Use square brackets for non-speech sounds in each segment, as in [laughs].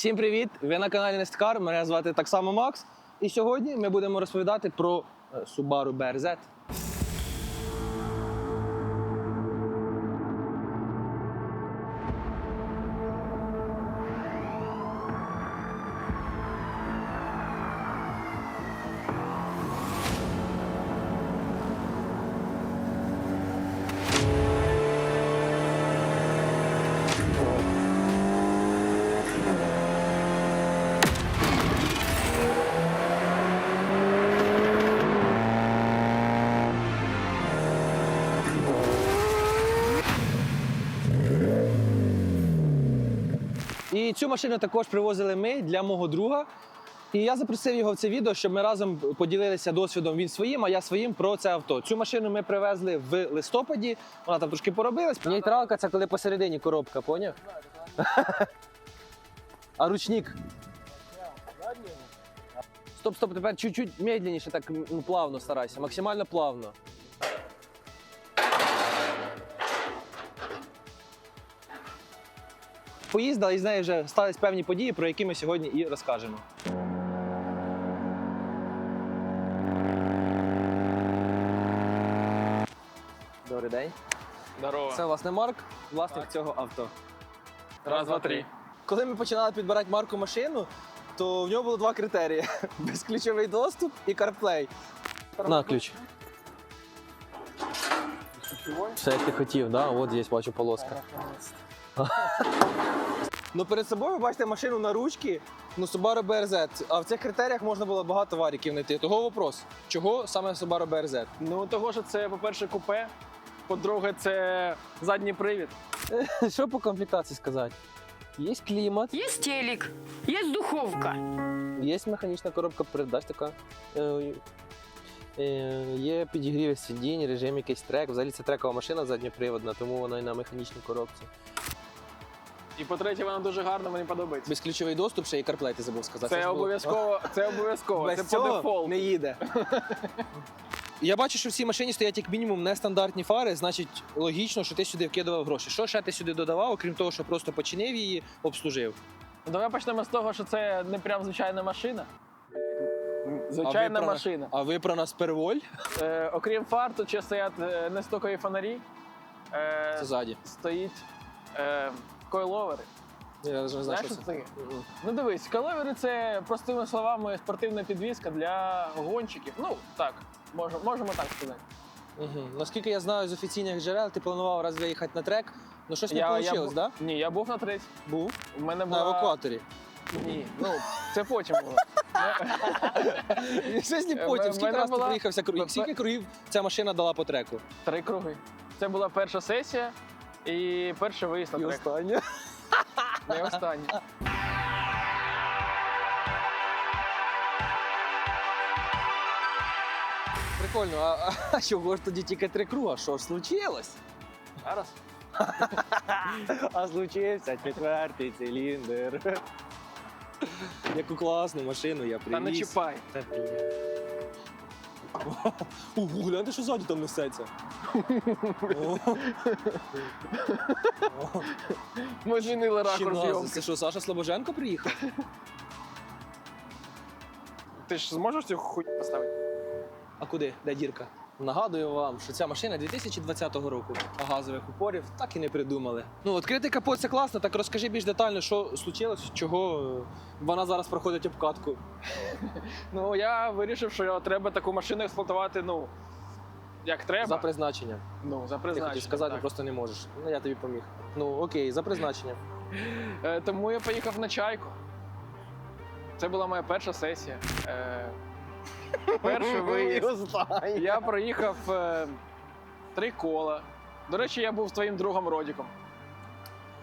Всім привіт! Ви на каналі Несткар. Мене звати так само Макс. І сьогодні ми будемо розповідати про е, Subaru BRZ. І цю машину також привозили ми для мого друга. І я запросив його в це відео, щоб ми разом поділилися досвідом він своїм, а я своїм про це авто. Цю машину ми привезли в листопаді. Вона там трошки поробилась. Нейтралка це коли посередині коробка, поняв? А ручник? Стоп, стоп, тепер чуть-чуть медленніше, так ну, плавно старайся, максимально плавно. Поїздила і з нею вже стались певні події, про які ми сьогодні і розкажемо. Добрий день. Здорово. Це власне Марк, власник цього авто. Раз, два, три. Коли ми починали підбирати марку машину, то в нього було два критерії: [laughs] безключовий доступ і CarPlay. На ключ. Все як ти хотів, да? От є, бачу полоска. [laughs] Ну перед собою ви бачите машину на ручки, ну Subaru BRZ. А в цих критеріях можна було багато варіків знайти. Того вопрос, чого саме Subaru BRZ? Ну, того, що це, по-перше, купе. По-друге, це задній привід. [laughs] Що по комплектації сказати? Є клімат, Есть телек, есть духовка. є механічна коробка передач така. Е, е, Є підігріви сидінь, режим якийсь трек. Взагалі це трекова машина задньоприводна, тому вона і на механічній коробці. І по-третє, вона дуже гарна, мені подобається. Безключовий доступ, ще і CarPlay ти забув сказати. Це обов'язково, це обов'язково. Без Це по цього дефолту. не їде. Я бачу, що в цій машині стоять як мінімум нестандартні фари, значить логічно, що ти сюди вкидував гроші. Що ще ти сюди додавав, окрім того, що просто починив її, обслужив? Ну, Давай почнемо з того, що це не прям звичайна машина. Звичайна А ви про- машина. А ви про нас перволь? Е, окрім фар, тут ще стоять е, нестокові фонарі. Е, Це ззаді. стоїть е, койловери. Я навіть не знаю, що це. таке? Ну дивись, койловери це простими словами спортивна підвізка для гонщиків. Ну так, можемо, можемо так сказати. Угу. Наскільки я знаю з офіційних джерел, ти планував раз виїхати на трек, ну щось не вийшло, бу- да? Ні, я був на третій. Був У мене на евакуаторі. Ні, ну це потім було. Щось не Е, потім. Скільки мене раз ти була- проїхався кругів? Скільки кругів ця машина дала по треку? Три круги. Це була перша сесія і перший виїзд на трек. остання. Не останній. Прикольно, а, а, а чого ж тоді тільки три круга? Що ж случилось? Зараз. [laughs] А случився четвертий циліндр. Яку класну машину я привіз. Та не чіпай. Ого, гляньте, що ззаді там несеться. О. О, Ми змінили ракурс зйомки. Це що, Саша Слобоженко приїхав? Ти ж зможеш цю хуйню поставити? А куди? Де дірка? Нагадую вам, що ця машина 2020 року, а газових упорів так і не придумали. Ну, відкритий капот це класно, так розкажи більш детально, що случилось, чого е, вона зараз проходить обкатку. [laughs] Ну я вирішив, що треба таку машину експлуатувати, ну, як треба. За призначенням. Ну, за Ти призначення. хотів сказати, так. просто не можеш. Ну, я тобі поміг. Ну, окей, за призначенням. [laughs] Е, тому я поїхав на чайку. Це була моя перша сесія. Е, перший виїзд. Я проїхав е, три кола. До речі, я був з твоїм другом Родіком.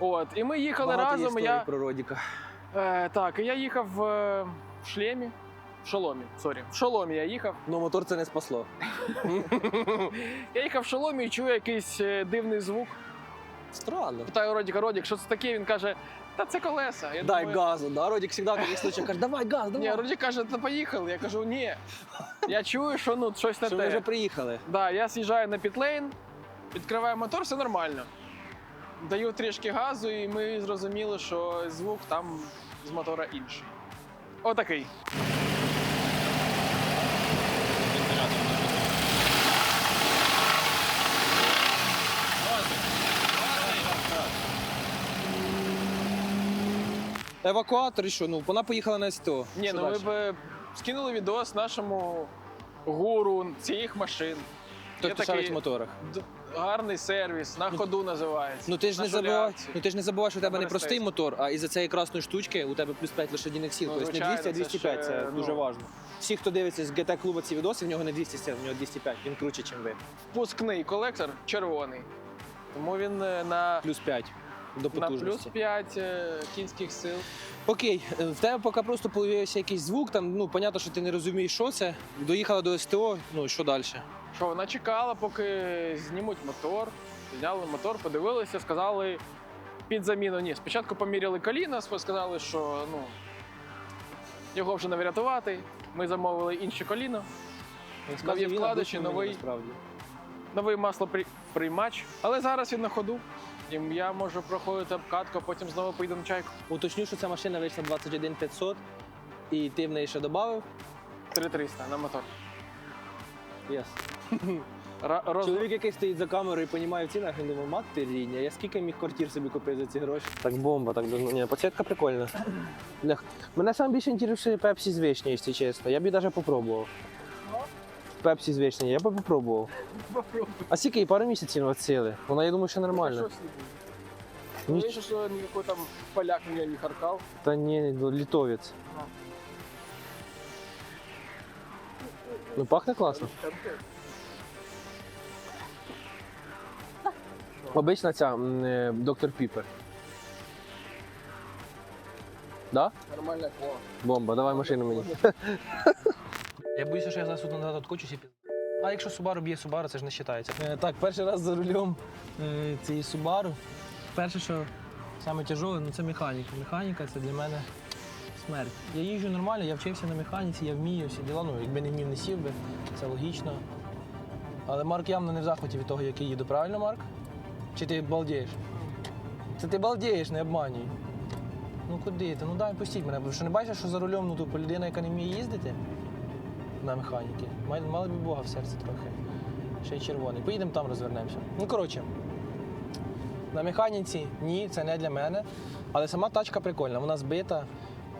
От, і ми їхали Багато разом. Я, про Родіка. е, так, і я їхав е, в шлемі. В шоломі, сорі. В шоломі я їхав. Ну, мотор це не спасло. [laughs] Я їхав в шоломі і чую якийсь е, дивний звук. Странно. Питаю Родіка, Родік, що це таке? Він каже, та це колеса. Я Дай думаю, газу, да? Родік завжди в таких случаях каже, давай газ, давай. Ні, Родік каже, та поїхали. Я кажу, ні. Я чую, що ну щось не Що ми вже приїхали. Да, я з'їжджаю на підлейн, відкриваю мотор, все нормально. Даю трішки газу, і ми зрозуміли, що звук там з мотора інший. Отакий. Евакуатор і що? Ну, вона поїхала на СТО. Ні, Що ну ви дальше? б скинули відос нашому гуру цих машин. Той, хто шарить в моторах. д- гарний сервіс, на ходу називається. Ну ти ж не забувай, шулярці. ну ти ж не забувай, що у тебе не простий мотор, а із-за цієї красної штучки у тебе плюс 5 лошадіних сил. Ну, тобто не звичайно, 200, а це 205, ж, це, е, дуже ну. важливо. Всі, хто дивиться з GT клубу ці відоси, в нього не 200 сил, в нього 205, він круче, ніж ви. Впускний колектор червоний. Тому він е, на, Плюс 5 до на плюс 5 кінських сил. Окей, е, в тебе поки просто появився якийсь звук, там, ну, понятно, що ти не розумієш, що це. Доїхала до СТО, ну, що далі? Що вона чекала, поки знімуть мотор. Зняли мотор, подивилися, сказали під заміну. Ні, спочатку поміряли коліна, сказали, що ну, його вже не врятувати. Ми замовили інше коліно, Нові вкладиші, новий. Новий маслоприймач. Але зараз він на ходу. І я можу проходити обкатку, а потім знову поїду на чайку. Уточню, що ця машина вийшла 21 500, і ти в неї ще додав. 3300 на мотор. Yes. [laughs] Ра- роз- Чоловік, який стоїть за камерою і розуміє в цінах, він думає, мати рідня, я скільки міг квартир собі купити за ці гроші. Так бомба, так давно. Ні, підсвітка прикольна. Блях. Мене сам більше інтересує пепсі з вишні, якщо чесно. Я б її навіть попробував. Пепсі з вишні, я б попробував. А скільки їй пару місяців от сили? Вона, я думаю, що нормально. Що? Ніч- Ну, що ніякий там поляк мене не харкав. Та ні, ну, літовець. Ну пахне класно. Обична ця е, доктор Піпер. Да? Нормальна кола. Бомба, давай машину мені. Я боюся, що я зараз тут назад откочусь і піз... А якщо Subaru б'є Subaru, це ж не вважається. так, перший раз за рулем е, цієї Subaru. Перше, що саме тяжеле, ну це механіка. Механіка це для мене смерть. Я їжджу нормально, я вчився на механіці, я вмію всі діла. Ну, якби не вмів, не сів би, це логічно. Але Марк явно не в захваті від того, як я їду. Правильно, Марк? Чи ти балдієш? Це ти балдієш, не обманюй. Ну куди ти? Ну дай пустіть мене. Ви що не бачиш, що за рулем ну, тупо людина, яка не вміє їздити на механіки. Мало б Бога в серці трохи. Ще й червоний. Поїдемо там розвернемося. Ну, коротше, на механіці ні, це не для мене. Але сама тачка прикольна, вона збита.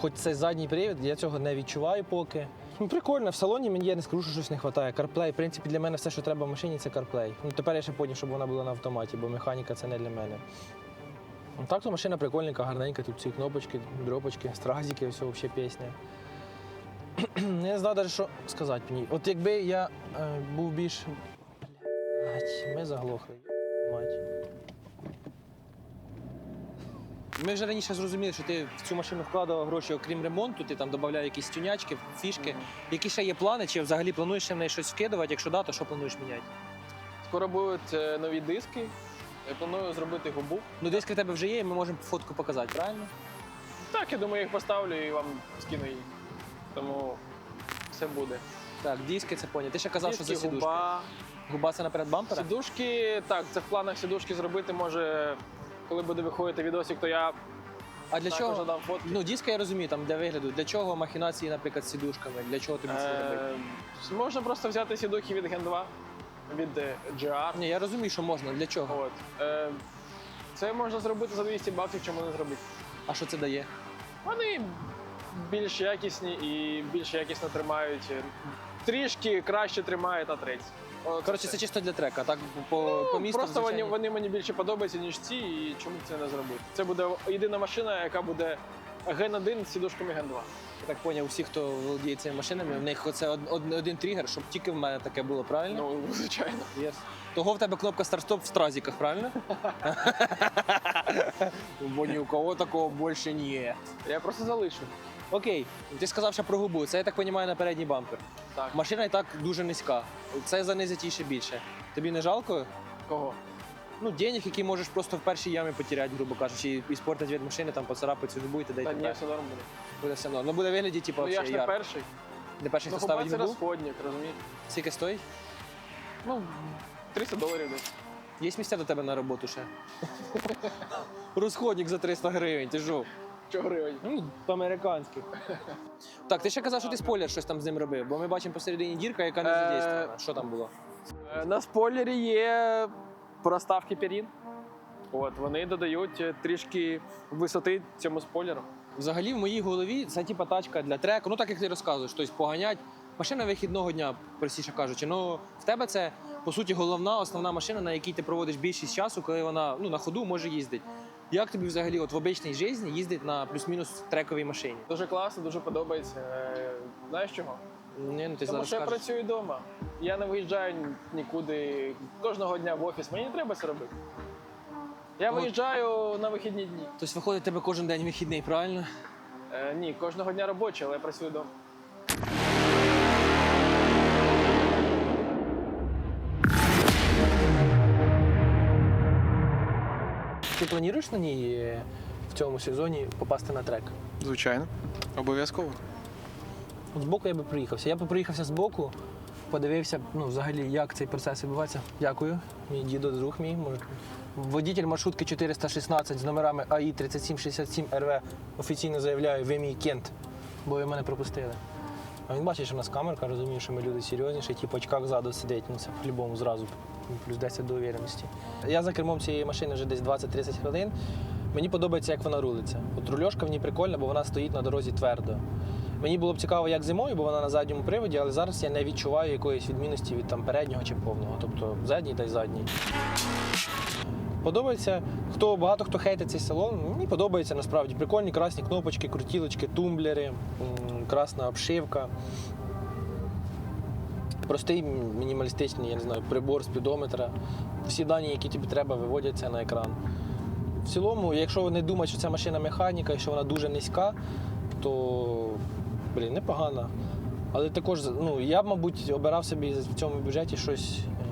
Хоч це задній привід, я цього не відчуваю поки. Ну, прикольно, в салоні мені я не скажу, що щось не вистачає. CarPlay, в принципі, для мене все, що треба в машині, це CarPlay. Ну, тепер я ще потім, щоб вона була на автоматі, бо механіка це не для мене. Ну, Так, то машина прикольненька, гарненька, тут ці кнопочки, дропочки, стразики, все взагалі пісня. [clears throat] Я не знаю навіть, що сказати мені. От якби я е, був більш. Блять, ми заглохли. Мать. Ми вже раніше зрозуміли, що ти в цю машину вкладав гроші, окрім ремонту, ти там додавав якісь тюнячки, фішки. Які ще є плани, чи взагалі плануєш ще в неї щось вкидувати? Якщо да, то що плануєш міняти? Скоро будуть е, нові диски. Я планую зробити губу. Ну, диски в тебе вже є, і ми можемо фотку показати, правильно? Так, я думаю, я їх поставлю і вам скину їх. Тому все буде. Так, диски це поняв. Ти ще казав, що за Диски, сідушки. губа. Губа це наперед бампера? Сідушки, так, це в планах сідушки зробити. Може, коли буде виходити відосик, то я А для також чого? дам фотки. Ну, диска я розумію, там для вигляду. Для чого махінації, наприклад, з сідушками? Для чого тобі це робити? Е, можна просто взяти сідухи від Gen 2, від е, GR. Ні, я розумію, що можна. Для чого? От. Е, це можна зробити за 200 баксів, чому не зробити. А що це дає? Вони більш якісні і більш якісно тримають. Трішки краще тримають на треці. Коротше, це чисто для трека, так по, Ну, по місту. Просто вони, вони мені більше подобаються, ніж ці, і чому це не зробити? Це буде єдина машина, яка буде Gen 1 з сідушками Gen 2. Я так поняв, всі, хто володіє цими машинами, в них оце од- од- один тригер, щоб тільки в мене таке було, правильно? Ну, звичайно. Yes. Того в тебе кнопка старт-стоп в стразиках, правильно? [laughs] Бо ні у кого такого більше ні. Я просто залишу. Окей, ти сказав ще про губу. Це я так розумію на передній бампер. Так. Машина і так дуже низька. Це занизить ще більше. Тобі не жалко? Кого? Ну, денег, які можеш просто в першій ямі потеряти, грубо кажучи, і, спортити від машини, там поцарапати цю губу і т.д. Та ні, все норм буде. Буде все одно. Ну буде вигляді, типу, Ну я ж не ярко. перший. Де перший, Ну, хто губа ставить це губу? розходник, розумієте? Скільки стоїть? Ну, 300 доларів десь. Є місця до тебе на роботу ще? [laughs] Розходник за 300 гривень, ти жо. Що гривень? Ну, по-американськи. Так, ти ще казав, що ти спойлер щось там з ним робив, бо ми бачимо посередині дірка, яка не Е, задействована. Що там було? Е, На спойлері є проставки перін. От, вони додають е, трішки висоти цьому спойлеру. Взагалі в моїй голові це типа тачка для треку. Ну так як ти розказуєш, тобто поганять. Машина вихідного дня, простіше кажучи. Ну в тебе це по суті головна основна машина, на якій ти проводиш більшість часу, коли вона ну на ходу може їздити. Як тобі взагалі от в обичній житті їздить на плюс-мінус трековій машині? Дуже класно, дуже подобається. Е, Знаєш чого? Ні, ну ти Тому зараз що я скажеш. працюю вдома. Я не виїжджаю нікуди кожного дня в офіс. Мені не треба це робити. Я От. виїжджаю на вихідні дні. Тобто виходить тебе кожен день вихідний, правильно? Е, ні, кожного дня робочий, але я працюю вдома. Ти плануєш на ній е, в цьому сезоні попасти на трек? Звичайно, обов'язково. От збоку я би приїхався. Я би приїхався збоку, подивився, ну, взагалі, як цей процес відбувається. Дякую. Мій дідо, друг мій. Може. Водитель маршрутки 416 з номерами АІ 3767 РВ офіційно заявляє, ви мій кент, бо ви мене пропустили. А він бачить, що в нас камерка, розуміє, що ми люди серйозніші, ті по очках ззаду сидить, ну це по-любому зразу плюс 10 до увереності. Я за кермом цієї машини вже десь 20-30 хвилин. Мені подобається, як вона рулиться. От рульошка в ній прикольна, бо вона стоїть на дорозі твердо. Мені було б цікаво, як зимою, бо вона на задньому приводі, але зараз я не відчуваю якоїсь відмінності від там переднього чи повного, тобто задній та й задній. Подобається, хто багато хто хейтить цей салон. Мені подобається насправді. Прикольні красні кнопочки, крутілочки, тумблери, красна обшивка. Простий мінімалістичний, я не знаю, прибор спідометра. Всі дані, які тобі треба, виводяться на екран. В цілому, якщо не думати, що це машина механіка і що вона дуже низька, то блін, непогано. Але також ну, я б, мабуть, обирав собі в цьому бюджеті щось. е,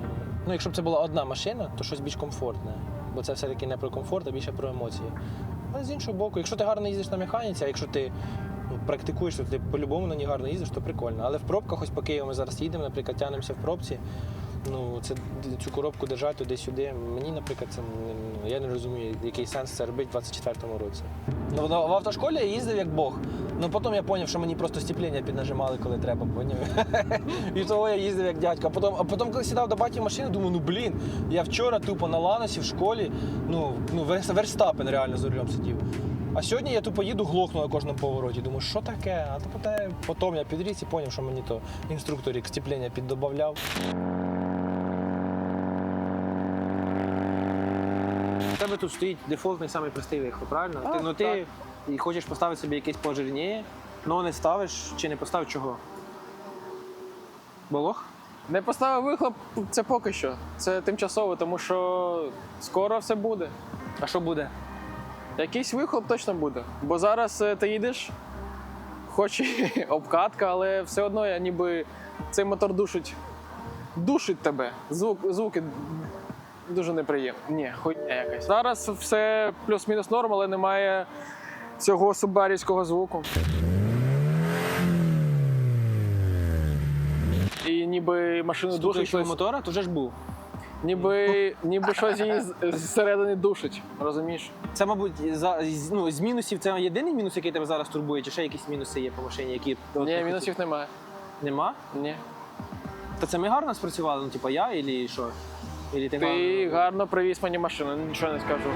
Ну, якщо б це була одна машина, то щось більш комфортне. Бо це все-таки не про комфорт, а більше про емоції. Але з іншого боку, якщо ти гарно їздиш на механіці, а якщо ти ну, практикуєш, то ти по-любому на ній гарно їздиш, то прикольно. Але в пробках, ось по Києву ми зараз їдемо, наприклад, тянемося в пробці. Ну, це цю коробку держати туди-сюди. Мені, наприклад, це ну, я не розумію, який сенс це робити в 24-му році. Ну, в автошколі я їздив як Бог. Ну потім я зрозумів, що мені просто стіплення піднажимали, коли треба, поняв? [laughs] І того я їздив як дядька. А потім, а потім, коли сідав до баті в машину, думаю, ну блін, я вчора тупо на ланосі в школі, ну, ну Верстапен реально за рулем сидів. А сьогодні я тупо їду, глохну на кожному повороті. Думаю, що таке? А то потім- потім я підріс і зрозумів, що мені то інструктор як стіплення піддобавляв. У тебе тут стоїть дефолтний самий простий виход, правильно? Так, ти, ну, ти хочеш поставити собі якийсь пожирніє, але не ставиш чи не поставиш чого? Болох? Не поставив вихлоп, це поки що. Це тимчасово, тому що скоро все буде. А що буде? Якийсь вихлоп точно буде. Бо зараз е, ти їдеш, хоч і [laughs] обкатка, але все одно я ніби цей мотор душить. Душить тебе. Звук, звуки дуже неприємні. Ні, хуйня якась. Зараз все плюс-мінус норм, але немає цього субарівського звуку. І ніби машину душить щось, мотора, то вже ж був. Ніби, ніби щось її з- зсередини душить. Розумієш? Це, мабуть, за, з- ну, з мінусів це єдиний мінус, який тебе зараз турбує, чи ще якісь мінуси є по машині, які. от, Ні, ну, мінусів немає. Нема? Ні. Та це ми гарно спрацювали, ну, типа я, і що? Ілі ти, Ти гарно- гарно привіз мені машину, нічого не скажу.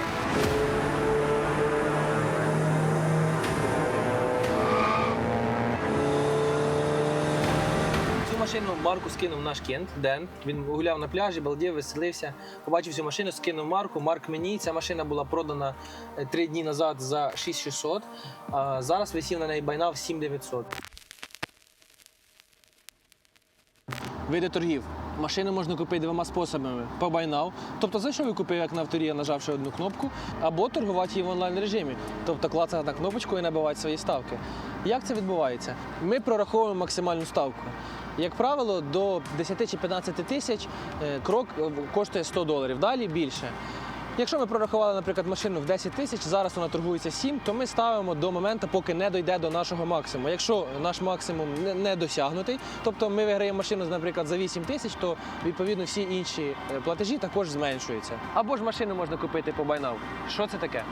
Машину Марку скинув наш кент Ден. Він гуляв на пляжі, балдів, веселився. Побачив цю машину, скинув Марку. Марк мені. Ця машина була продана е, три дні назад за 6600. А зараз висів на неї байнав 7900. Види торгів. Машину можна купити двома способами: по байнав, тобто зайшов і купив як на авторі, нажавши одну кнопку, або торгувати її в онлайн режимі, тобто клацати на кнопочку і набивати свої ставки. Як це відбувається? Ми прораховуємо максимальну ставку. Як правило, до 10 чи 15 тисяч е, крок е, коштує 100 доларів, далі більше. Якщо ми прорахували, наприклад, машину в 10 тисяч, зараз вона торгується 7, то ми ставимо до моменту, поки не дойде до нашого максимуму. Якщо наш максимум не, досягнутий, тобто ми виграємо машину, наприклад, за 8 тисяч, то відповідно всі інші е, платежі також зменшуються. Або ж машину можна купити по байнав. Що це таке?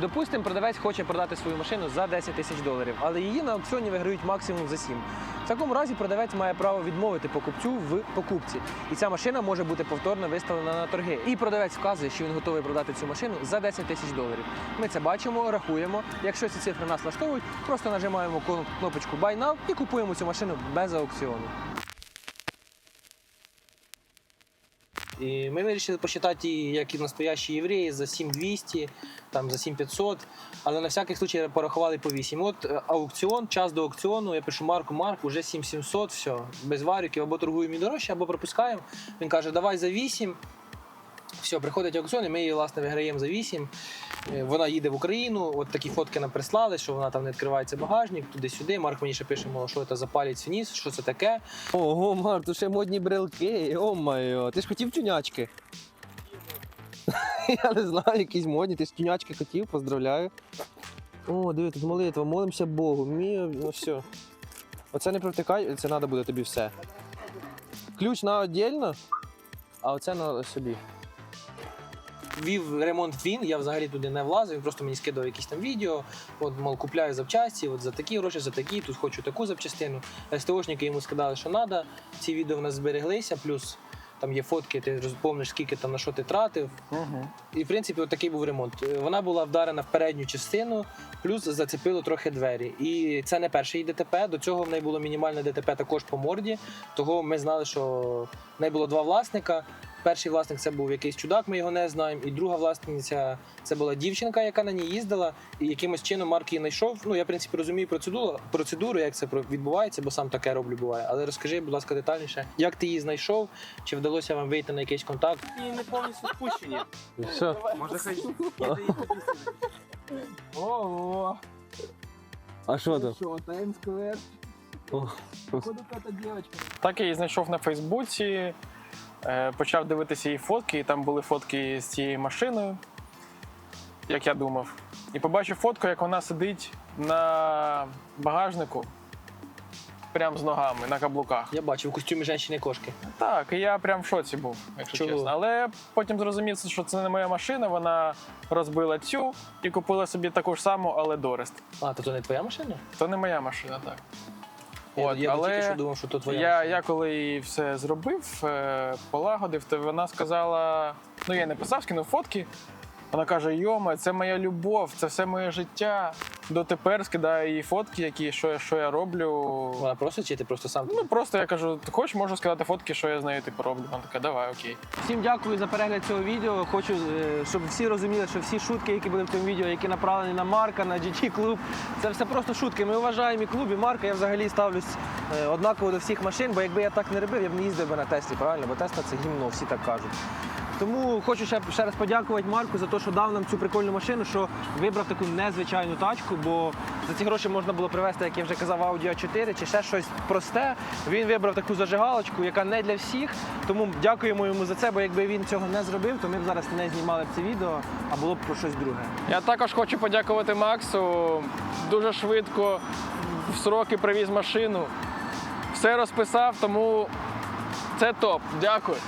Допустимо, продавець хоче продати свою машину за 10 тисяч доларів, але її на аукціоні виграють максимум за 7. В такому разі продавець має право відмовити покупцю в покупці, і ця машина може бути повторно виставлена на торги. І продавець вказує, що він готовий продати цю машину за 10 тисяч доларів. Ми це бачимо, рахуємо. Якщо ці цифри нас влаштовують, просто нажимаємо кнопочку Buy Now і купуємо цю машину без аукціону. І ми вирішили посчитати як і настоящі євреї, за 7200, там за 7500, але на всякий случай порахували по 8. От е, аукціон, час до аукціону, я пишу Марку, Марк, уже 7700, все, без варюків, або торгуємо і дорожче, або пропускаємо. Він каже, давай за 8. Все, приходить аукціон, і ми її власне виграємо за 8. Е, Вона їде в Україну. От такі фотки нам прислали, що вона там не відкривається багажник, туди-сюди. Марк мені ще пише, мов, що це за палець вниз, що це таке. Ого, Марк, тут ще модні брелки. О майо, ти ж хотів тюнячки? [laughs] Я не знаю, якісь модні, ти ж тюнячки хотів, поздравляю. О, диви, тут молитва, молимося Богу. Мій, ну все. Оце не провтикай, це треба буде тобі все. Ключ на віддільно, а оце на собі. Вів ремонт він, я взагалі туди не влазив, він просто мені скидав якісь там відео. От, мов, купляю запчасті, от за такі гроші, за такі, тут хочу таку запчастину. СТОшники йому сказали, що треба. Ці відео в нас збереглися, плюс там є фотки, ти розпомниш, скільки там на що ти тратив. Угу. І в принципі, от такий був ремонт. Е, Вона була вдарена в передню частину, плюс зацепило трохи двері. І це не перший ДТП. До цього в неї було мінімальне ДТП також по морді. Того ми знали, що в неї було два власника. Перший власник це був якийсь чудак, ми його не знаємо. І друга власниця це була дівчинка, яка на ній їздила, і якимось чином Марк її знайшов. Ну я в принципі розумію процедуру, процедуру, як це про- відбувається, бо сам таке роблю буває. Але розкажи, будь ласка, детальніше, як ти її знайшов, чи вдалося вам вийти на якийсь контакт? І не повністю спущені. Все. Може хай Ого! А що там? Що, Таймсквер? Походу какая-то девочка. Так я її знайшов на Фейсбуці, почав дивитися її фотки, і там були фотки з цією машиною, як я думав. І побачив фотку, як вона сидить на багажнику, прямо з ногами, на каблуках. Я бачив в костюмі жінки-кошки. Так, і я прям в шоці був, якщо Чого? чесно. Але потім зрозумів, що це не моя машина, вона розбила цю і купила собі таку ж саму, але Дорест. А, то, то не твоя машина? То не моя машина, так. От, я але тільки що думав, що то твоя. Я, я коли все зробив, е, полагодив, то вона сказала: ну я не писав, скинув фотки. Вона каже: Йома, це моя любов, це все моє життя. Дотепер скидаю їй фотки, які що, я- що я роблю. Вона просить, чи ти просто сам? Ну просто я кажу, ти хочеш, можу сказати фотки, що я з нею типу роблю. Вона така, давай, окей. Всім дякую за перегляд цього відео. Хочу, е, щоб всі розуміли, що всі шутки, які були в цьому відео, які направлені на Марка, на GT клуб, це все просто шутки. Ми вважаємо і клуб, і Марка. Я взагалі ставлюсь е, однаково до всіх машин, бо якби я так не робив, я б не їздив би на Теслі, правильно? Бо Тесла це гімно, всі так кажуть. Тому хочу ще, ще раз подякувати Марку за те, що дав нам цю прикольну машину, що вибрав таку незвичайну тачку, бо за ці гроші можна було привезти, як я вже казав, Audi a 4 чи ще щось просте. Він вибрав таку зажигалочку, яка не для всіх. Тому дякуємо йому за це, бо якби він цього не зробив, то ми б зараз не знімали б це відео, а було б про щось друге. Я також хочу подякувати Максу. Дуже швидко в сроки привіз машину. Все розписав, тому це топ. Дякую.